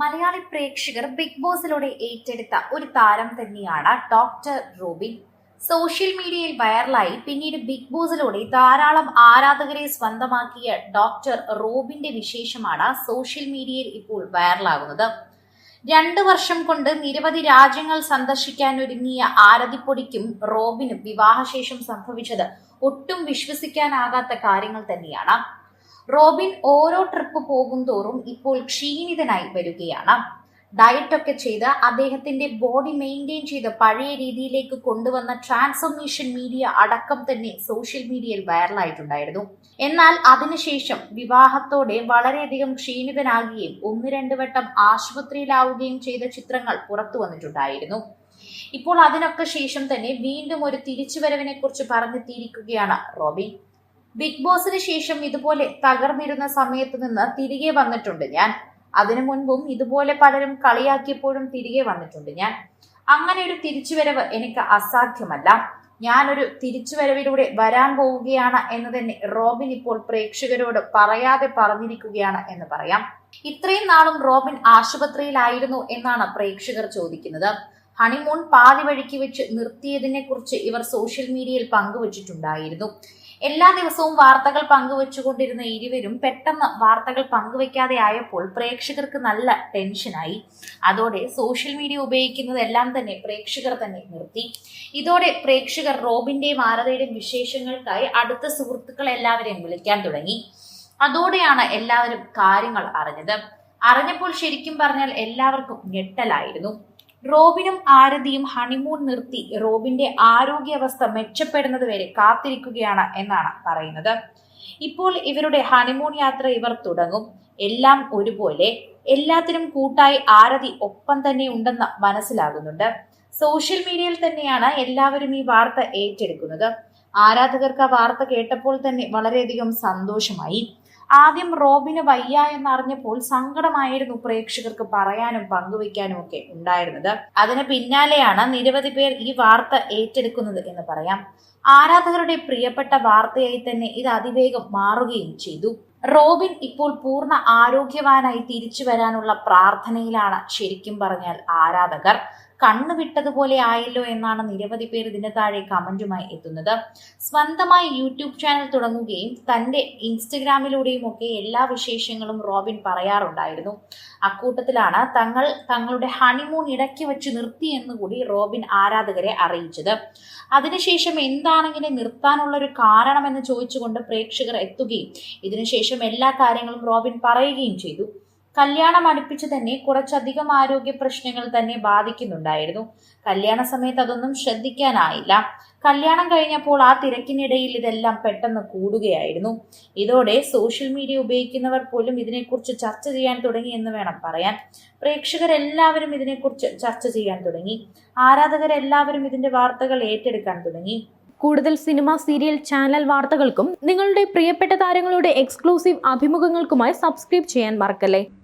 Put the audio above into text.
മലയാളി പ്രേക്ഷകർ ബിഗ് ബോസിലൂടെ ഏറ്റെടുത്ത ഒരു താരം തന്നെയാണ് ഡോക്ടർ റോബിൻ. സോഷ്യൽ മീഡിയയിൽ വൈറലായി പിന്നീട് ബിഗ് ബോസിലൂടെ ധാരാളം ആരാധകരെ സ്വന്തമാക്കിയ ഡോക്ടർ റോബിന്റെ വിശേഷമാണ് സോഷ്യൽ മീഡിയയിൽ ഇപ്പോൾ വൈറലാകുന്നത് രണ്ടു വർഷം കൊണ്ട് നിരവധി രാജ്യങ്ങൾ സന്ദർശിക്കാൻ ഒരുങ്ങിയ ആരതിപ്പൊടിക്കും റോബിനും വിവാഹശേഷം സംഭവിച്ചത് ഒട്ടും വിശ്വസിക്കാനാകാത്ത കാര്യങ്ങൾ തന്നെയാണ്. റോബിൻ ഓരോ ട്രിപ്പ് പോകും തോറും ഇപ്പോൾ ക്ഷീണിതനായി വരികയാണ്. ഡയറ്റ് ഒക്കെ ചെയ്ത് അദ്ദേഹത്തിന്റെ ബോഡി മെയിന്റെയിൻ ചെയ്ത് പഴയ രീതിയിലേക്ക് കൊണ്ടുവന്ന ട്രാൻസ്ഫോർമേഷൻ മീഡിയ അടക്കം തന്നെ സോഷ്യൽ മീഡിയയിൽ വൈറലായിട്ടുണ്ടായിരുന്നു എന്നാൽ അതിനുശേഷം വിവാഹത്തോടെ വളരെയധികം ക്ഷീണിതനാകുകയും ഒന്ന് രണ്ട് വട്ടം ആശുപത്രിയിലാവുകയും ചെയ്ത ചിത്രങ്ങൾ പുറത്തു വന്നിട്ടുണ്ടായിരുന്നു. ഇപ്പോൾ അതിനൊക്കെ ശേഷം തന്നെ വീണ്ടും ഒരു തിരിച്ചുവരവിനെ കുറിച്ച് പറഞ്ഞെത്തിയിരിക്കുകയാണ് റോബിൻ. ബിഗ് ബോസിന് ശേഷം ഇതുപോലെ തകർന്നിരുന്ന സമയത്ത് നിന്ന് തിരികെ വന്നിട്ടുണ്ട് ഞാൻ. അതിനു മുൻപും ഇതുപോലെ പലരും കളിയാക്കിയപ്പോഴും തിരികെ വന്നിട്ടുണ്ട് ഞാൻ. അങ്ങനെ ഒരു തിരിച്ചുവരവ് എനിക്ക് അസാധ്യമല്ല. ഞാനൊരു തിരിച്ചുവരവിലൂടെ വരാൻ പോവുകയാണ് എന്ന് തന്നെ റോബിൻ ഇപ്പോൾ പ്രേക്ഷകരോട് പറയാതെ പറഞ്ഞിരിക്കുകയാണ് എന്ന് പറയാം. ഇത്രയും നാളും റോബിൻ ആശുപത്രിയിലായിരുന്നു എന്നാണ് പ്രേക്ഷകർ ചോദിക്കുന്നത്. ഹണിമൂൺ പാതി വഴിക്ക് വെച്ച് നിർത്തിയതിനെ കുറിച്ച് ഇവർ സോഷ്യൽ മീഡിയയിൽ പങ്കുവച്ചിട്ടുണ്ടായിരുന്നു. എല്ലാ ദിവസവും വാർത്തകൾ പങ്കുവച്ചുകൊണ്ടിരുന്ന ഇരുവരും പെട്ടെന്ന് വാർത്തകൾ പങ്കുവെക്കാതെ ആയപ്പോൾ പ്രേക്ഷകർക്ക് നല്ല ടെൻഷനായി. അതോടെ സോഷ്യൽ മീഡിയ ഉപയോഗിക്കുന്നതെല്ലാം തന്നെ പ്രേക്ഷകർ തന്നെ നിർത്തി. ഇതോടെ പ്രേക്ഷകർ റോബിന്റെയും ആരതയുടെയും വിശേഷങ്ങൾക്കായി അടുത്ത സുഹൃത്തുക്കൾ എല്ലാവരെയും വിളിക്കാൻ തുടങ്ങി. അതോടെയാണ് എല്ലാവരും കാര്യങ്ങൾ അറിഞ്ഞത്. അറിഞ്ഞപ്പോൾ ശരിക്കും പറഞ്ഞാൽ എല്ലാവർക്കും ഞെട്ടലായിരുന്നു. റോബിനും ആരതിയും ഹണിമൂൺ നിർത്തി റോബിന്റെ ആരോഗ്യാവസ്ഥ മെച്ചപ്പെടുന്നത് വരെ കാത്തിരിക്കുകയാണ് എന്നാണ് പറയുന്നത്. ഇപ്പോൾ ഇവരുടെ ഹണിമൂൺ യാത്ര ഇവർ തുടങ്ങും. എല്ലാം ഒരുപോലെ എല്ലാത്തിനും കൂട്ടായി ആരതി ഒപ്പം തന്നെ ഉണ്ടെന്ന് മനസ്സിലാകുന്നുണ്ട്. സോഷ്യൽ മീഡിയയിൽ തന്നെയാണ് എല്ലാവരും ഈ വാർത്ത ഏറ്റെടുക്കുന്നത്. ആരാധകർക്ക് ആ വാർത്ത കേട്ടപ്പോൾ തന്നെ വളരെയധികം സന്തോഷമായി. ആദ്യം റോബിന് വയ്യ എന്നറിഞ്ഞപ്പോൾ സങ്കടമായിരുന്നു പ്രേക്ഷകർക്ക് പറയാനും പങ്കുവയ്ക്കാനും ഒക്കെ ഉണ്ടായിരുന്നത്. അതിന് പിന്നാലെയാണ് നിരവധി പേർ ഈ വാർത്ത ഏറ്റെടുക്കുന്നത് എന്ന് പറയാം. ആരാധകരുടെ പ്രിയപ്പെട്ട വാർത്തയായി തന്നെ ഇത് അതിവേഗം മാറുകയും ചെയ്തു. റോബിൻ ഇപ്പോൾ പൂർണ ആരോഗ്യവാനായി തിരിച്ചു വരാനുള്ള പ്രാർത്ഥനയിലാണ് ശരിക്കും പറഞ്ഞാൽ ആരാധകർ. കണ്ണു വിട്ടതുപോലെ ആയല്ലോ എന്നാണ് നിരവധി പേർ ഇതിന്റെ താഴെ കമന്റുമായി എത്തുന്നത്. സ്വന്തമായി യൂട്യൂബ് ചാനൽ തുടങ്ങുകയും തന്റെ ഇൻസ്റ്റഗ്രാമിലൂടെയും ഒക്കെ എല്ലാ വിശേഷങ്ങളും റോബിൻ പറയാറുണ്ടായിരുന്നു. അക്കൂട്ടത്തിലാണ് തങ്ങൾ തങ്ങളുടെ ഹണിമൂൺ ഇടയ്ക്ക് വെച്ച് നിർത്തി എന്നുകൂടി റോബിൻ ആരാധകരെ അറിയിച്ചത്. അതിനുശേഷം എന്താണെങ്കിലും നിർത്താനുള്ള ഒരു കാരണമെന്ന് ചോദിച്ചുകൊണ്ട് പ്രേക്ഷകർ എത്തുകയും ഇതിനുശേഷം എല്ലാ കാര്യങ്ങളും റോബിൻ പറയുകയും ചെയ്തു. കല്യാണം അടുപ്പിച്ച് തന്നെ കുറച്ചധികം ആരോഗ്യ പ്രശ്നങ്ങൾ തന്നെ ബാധിക്കുന്നുണ്ടായിരുന്നു. കല്യാണ സമയത്ത് അതൊന്നും ശ്രദ്ധിക്കാനായില്ല. കല്യാണം കഴിഞ്ഞപ്പോൾ ആ തിരക്കിനിടയിൽ ഇതെല്ലാം പെട്ടെന്ന് കൂടുകയായിരുന്നു. ഇതോടെ സോഷ്യൽ മീഡിയ ഉപയോഗിക്കുന്നവർ പോലും ഇതിനെക്കുറിച്ച് ചർച്ച ചെയ്യാൻ തുടങ്ങി എന്ന് വേണം പറയാൻ. പ്രേക്ഷകരെല്ലാവരും ഇതിനെക്കുറിച്ച് ചർച്ച ചെയ്യാൻ തുടങ്ങി. ആരാധകരെല്ലാവരും ഇതിന്റെ വാർത്തകൾ ഏറ്റെടുക്കാൻ തുടങ്ങി. കൂടുതൽ സിനിമ സീരിയൽ ചാനൽ വാർത്തകൾക്കും നിങ്ങളുടെ പ്രിയപ്പെട്ട താരങ്ങളുടെ എക്സ്ക്ലൂസീവ് അഭിമുഖങ്ങൾക്കുമായി സബ്സ്ക്രൈബ് ചെയ്യാൻ മറക്കല്ലേ?